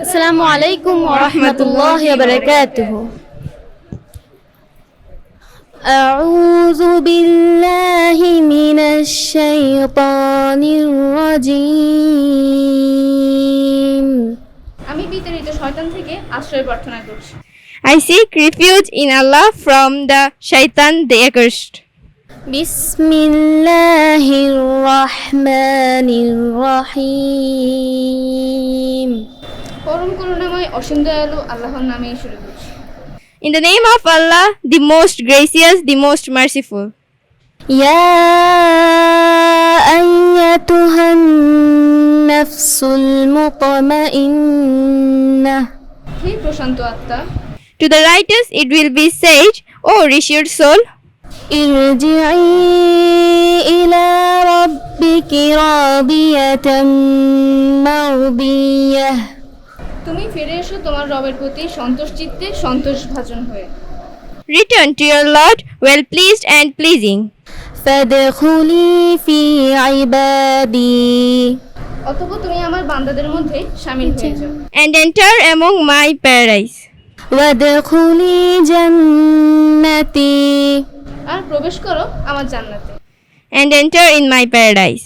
السلام عليكم ورحمة الله وبركاته أعوذ بالله من الشيطان الرجيم আমি বিতাড়িত শয়তান থেকে আশ্রয় প্রার্থনা করছি I seek refuge in Allah from the shaitan the accursed. بسم الله الرحمن الرحيم পরম করুণাময় অসীম দয়ালু আল্লাহর নামেই শুরু করছি In the name of Allah, the most gracious, the most merciful. يا أيتها النفس المطمئنة হে প্রশান্ত আত্মা To the righteous it will be said, O reassured soul, ارجعي إلى ربك راضية مرضية তুমি ফিরে এসো তোমার রবের প্রতি সন্তোষ চিত্তে সন্তোষ ভাজন হয়ে return to your Lord, well pleased and pleasing. فادخلي في عبادي অতঃপর তুমি আমার বান্দাদের মধ্যে সামিল হয়ে যাও And enter among my paradise. وادخلي جنتي আর প্রবেশ করো আমার জান্নাতে And enter in my paradise.